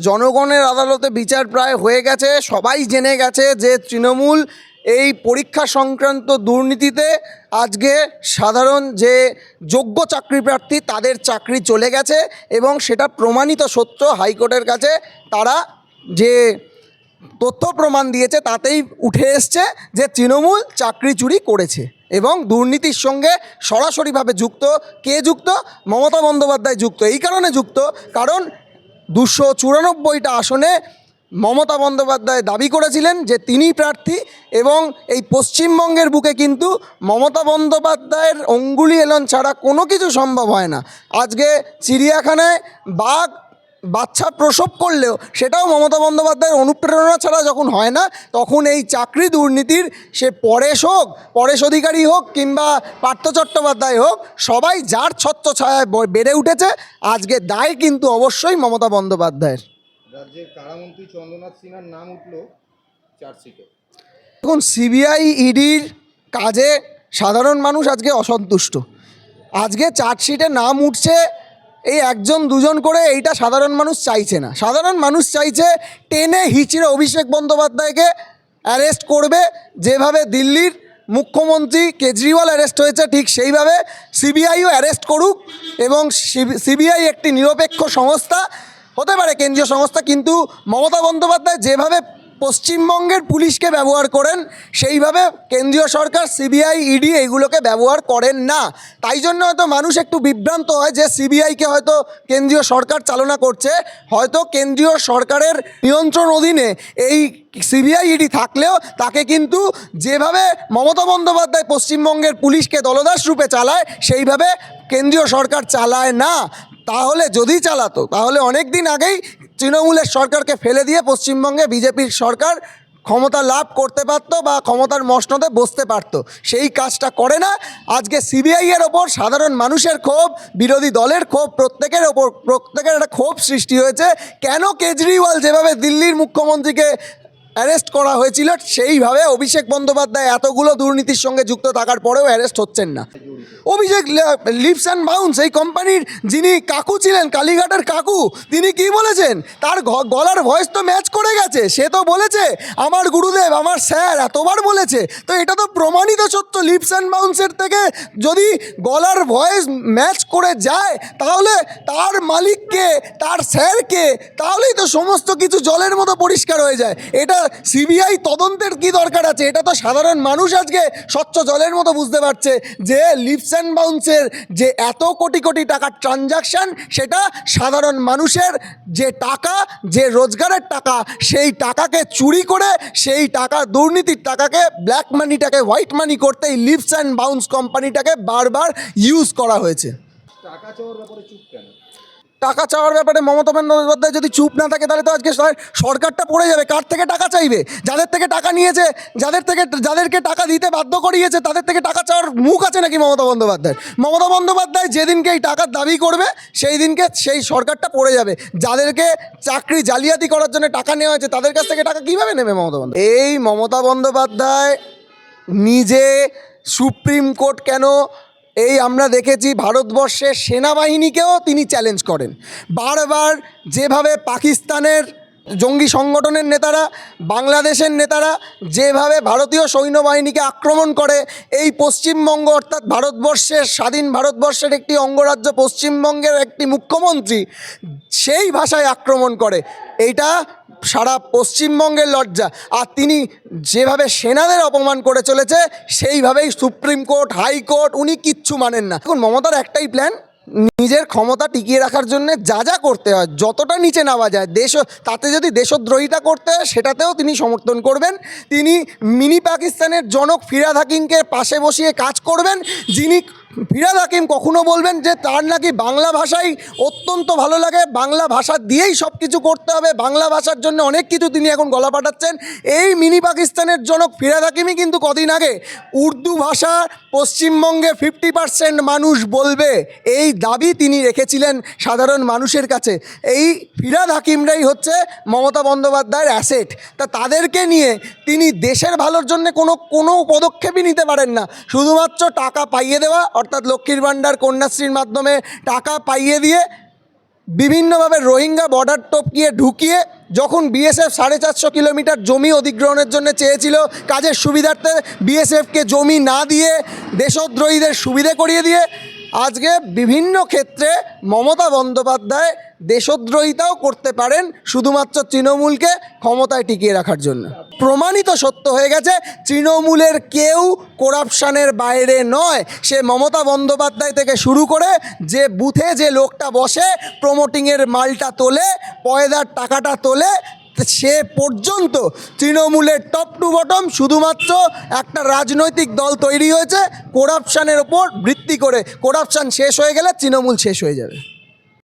জনগণের আদালতে বিচার প্রায় হয়ে গেছে। সবাই জেনে গেছে যে তৃণমূল এই পরীক্ষা সংক্রান্ত দুর্নীতিতে আজকে সাধারণ যে যোগ্য চাকরি প্রার্থী, তাদের চাকরি চলে গেছে এবং সেটা প্রমাণিত সত্য হাইকোর্টের কাছে। তারা যে তথ্য প্রমাণ দিয়েছে, তাতেই উঠে এসছে যে তৃণমূল চাকরি চুরি করেছে এবং দুর্নীতির সঙ্গে সরাসরিভাবে যুক্ত। কে যুক্ত? মমতা বন্দ্যোপাধ্যায় যুক্ত। এই কারণে যুক্ত। কারণ দুশো চুরানব্বইটা আসনে মমতা বন্দ্যোপাধ্যায় দাবি করেছিলেন যে তিনি প্রার্থী এবং এই পশ্চিমবঙ্গের বুকে কিন্তু মমতা বন্দ্যোপাধ্যায়ের অঙ্গুলি এলন ছাড়া কোনো কিছু সম্ভব হয় না। আজকে চিড়িয়াখানায় বাঘ বাচ্চা প্রসব করলেও সেটাও মমতা বন্দ্যোপাধ্যায়ের অনুপ্রেরণা ছাড়া যখন হয় না তখন এই চাকরি দুর্নীতির সে পরেশ হোক পরেশ অধিকারী হোক কিংবা পার্থ চট্টোপাধ্যায় হোক সবাই যার ছত্র ছায়ায় বেড়ে উঠেছে আজকে দায় কিন্তু অবশ্যই মমতা বন্দ্যোপাধ্যায়ের। রাজ্যের কারামন্ত্রী চন্দ্রনাথ সিনহার নাম উঠল চার্জশিটে। দেখুন সিবিআই ইডির কাজে সাধারণ মানুষ আজকে অসন্তুষ্ট। আজকে চার্জশিটে নাম উঠছে এই একজন দুজন করে এইটা সাধারণ মানুষ চাইছে না। সাধারণ মানুষ চাইছে টেনে হিচড়ে অভিষেক বন্দ্যোপাধ্যায়কে অ্যারেস্ট করবে। যেভাবে দিল্লির মুখ্যমন্ত্রী কেজরিওয়াল অ্যারেস্ট হয়েছে, ঠিক সেইভাবে সিবিআইও অ্যারেস্ট করুক এবং সিবিআই একটি নিরপেক্ষ সংস্থা, হতে পারে কেন্দ্রীয় সংস্থা, কিন্তু মমতা বন্দ্যোপাধ্যায় যেভাবে পশ্চিমবঙ্গের পুলিশকে ব্যবহার করেন, সেইভাবে কেন্দ্রীয় সরকার, সিবিআই ইডি এইগুলোকে ব্যবহার করেন না। তাই জন্য হয়তো মানুষ একটু বিভ্রান্ত হয় যে সিবিআইকে হয়তো কেন্দ্রীয় সরকার চালনা করছে। হয়তো কেন্দ্রীয় সরকারের নিয়ন্ত্রণ অধীনে এই সিবিআই ইডি থাকলেও তাকে কিন্তু যেভাবে মমতা বন্দ্যোপাধ্যায় পশ্চিমবঙ্গের পুলিশকে দলদাস রূপে চালায়, সেইভাবে কেন্দ্রীয় সরকার চালায় না। তাহলে যদি চালাতো, তাহলে অনেক দিন আগেই তৃণমূলের সরকারকে ফেলে দিয়ে পশ্চিমবঙ্গে বিজেপির সরকার ক্ষমতা লাভ করতে পারত বা ক্ষমতার মসনদে বসতে পারত। সেই কাজটা করে না। আজকে সিবিআইয়ের ওপর সাধারণ মানুষের ক্ষোভ, বিরোধী দলের ক্ষোভ, প্রত্যেকের ওপর প্রত্যেকের একটা ক্ষোভ সৃষ্টি হয়েছে। কেন কেজরিওয়াল যেভাবে দিল্লির মুখ্যমন্ত্রীকে অ্যারেস্ট করা হয়েছিল। সেইভাবে অভিষেক বন্দ্যোপাধ্যায় এতগুলো দুর্নীতির সঙ্গে যুক্ত থাকার পরেও অ্যারেস্ট হচ্ছেন না। অভিষেক লিপস অ্যান্ড বাউন্স, এই কোম্পানির যিনি কাকু ছিলেন, কালীঘাটের কাকু, তিনি কি বলেছেন? তার গলার ভয়েস তো ম্যাচ করে গেছে। সে তো বলেছে, আমার গুরুদেব, আমার স্যার, এতবার বলেছে। তো এটা তো প্রমাণিত সত্য। লিপস অ্যান্ড বাউন্সের থেকে যদি গলার ভয়েস ম্যাচ করে যায়, তাহলে তার মালিককে, তার স্যারকে, তাহলেই তো সমস্ত কিছু জলের মতো পরিষ্কার হয়ে যায়। এটা সিবিআই তদন্তের কি দরকার আছে? এটা তো সাধারণ মানুষ আজকে স্বচ্ছ জলের মতো বুঝতে পারছে যে লিপস অ্যান্ড বাউন্সের যে এত কোটি কোটি টাকার ট্রানজাকশান সেটা সাধারণ মানুষের যে টাকা, যে রোজগারের টাকা, সেই টাকাকে চুরি করে, সেই টাকা, দুর্নীতির টাকাকে ব্ল্যাক মানিটাকে হোয়াইট মানি করতে এই লিপস অ্যান্ড বাউন্স কোম্পানিটাকে বারবার ইউজ করা হয়েছে। টাকা চাওয়ার ব্যাপারে চুপ কেন? টাকা চাওয়ার ব্যাপারে মমতা বন্দ্যোপাধ্যায় যদি চুপ না থাকে, তাহলে তো আজকে সর- সরকারটা পড়ে যাবে। কার থেকে টাকা চাইবে? যাদের থেকে টাকা নিয়েছে, যাদের থেকে, যাদেরকে টাকা দিতে বাধ্য করিয়েছে, তাদের থেকে টাকা চাওয়ার মুখ আছে নাকি মমতা বন্দ্যোপাধ্যায় মমতা বন্দ্যোপাধ্যায় যেদিনকে এই টাকার দাবি করবে, সেই দিনকে সেই সরকারটা পড়ে যাবে। যাদেরকে চাকরি জালিয়াতি করার জন্য টাকা নেওয়া হয়েছে, তাদের কাছ থেকে টাকা কীভাবে নেবে মমতা বন্দ্যোপাধ্যায়? এই মমতা বন্দ্যোপাধ্যায় নিজে সুপ্রিম কোর্ট কেন এই আমরা দেখেছি ভারতবর্ষের সেনাবাহিনীকেও তিনি চ্যালেঞ্জ করেন। বারবার যেভাবে পাকিস্তানের জঙ্গি সংগঠনের নেতারা, বাংলাদেশের নেতারা যেভাবে ভারতীয় সৈন্যবাহিনীকে আক্রমণ করে, এই পশ্চিমবঙ্গ অর্থাৎ ভারতবর্ষের, স্বাধীন ভারতবর্ষের একটি অঙ্গরাজ্য পশ্চিমবঙ্গের একটি মুখ্যমন্ত্রী, সেই ভাষায় আক্রমণ করে। এইটা সারা পশ্চিমবঙ্গের লজ্জা। আর তিনি যেভাবে সেনাদের অপমান করে চলেছে, সেইভাবেই সুপ্রিম কোর্ট, হাইকোর্ট, উনি কিচ্ছু মানেন না। এখন মমতার একটাই প্ল্যান নিজের ক্ষমতা টিকিয়ে রাখার জন্য যা যা করতে হয়, যতটা নিচে নামা যায়, দেশ, তাতে যদি দেশদ্রোহিতা করতে হয়, সেটাতেও তিনি সমর্থন করবেন। তিনি মিনি পাকিস্তানের জনক ফিরাদ হাকিমকে পাশে বসিয়ে কাজ করবেন, যিনি ফিরাদ হাকিম কখনো বলবেন যে তার নাকি বাংলা ভাষাই অত্যন্ত ভালো লাগে? বাংলা ভাষা দিয়েই সব কিছু করতে হবে। বাংলা ভাষার জন্য অনেক কিছু তিনি এখন গলা পাঠাচ্ছেন। এই মিনি পাকিস্তানের জনক ফিরাদ হাকিমই কিন্তু কদিন আগে উর্দু ভাষা পশ্চিমবঙ্গে ফিফটি পার্সেন্ট মানুষ বলবে। এই দাবি তিনি রেখেছিলেন সাধারণ মানুষের কাছে। এই ফিরাদ হাকিমরাই হচ্ছে মমতা বন্দ্যোপাধ্যায়ের অ্যাসেট তা তাদেরকে নিয়ে তিনি দেশের ভালোর জন্য কোনো কোনো পদক্ষেপই নিতে পারেন না। শুধুমাত্র টাকা পাইয়ে দেওয়া অর্থাৎ লক্ষ্মীর ভাণ্ডার কন্যাশ্রীর মাধ্যমে টাকা পাইয়ে দিয়ে বিভিন্নভাবে রোহিঙ্গা বর্ডার টপকিয়ে ঢুকিয়ে যখন বিএসএফ সাড়ে চারশো কিলোমিটার জমি অধিগ্রহণের জন্য চেয়েছিল কাজের সুবিধার্থে বিএসএফকে জমি না দিয়ে দেশদ্রোহীদের সুবিধে করিয়ে দিয়ে আজকে বিভিন্ন ক্ষেত্রে মমতা বন্দ্যোপাধ্যায় দেশদ্রোহিতাও করতে পারেন শুধুমাত্র তৃণমূলকে ক্ষমতায় টিকিয়ে রাখার জন্য। প্রমাণিত সত্য হয়ে গেছে, তৃণমূলের কেউ করাপশানের বাইরে নয়। সে মমতা বন্দ্যোপাধ্যায় থেকে শুরু করে যে বুথে যে লোকটা বসে প্রমোটিংয়ের মালটা তোলে, পয়দার টাকাটা তোলে সে পর্যন্ত তৃণমূলের টপ টু বটম শুধুমাত্র একটা রাজনৈতিক দল তৈরি হয়েছে করাপশানের ওপর ভিত্তি করে। করাপশান শেষ হয়ে গেলে তৃণমূল শেষ হয়ে যাবে।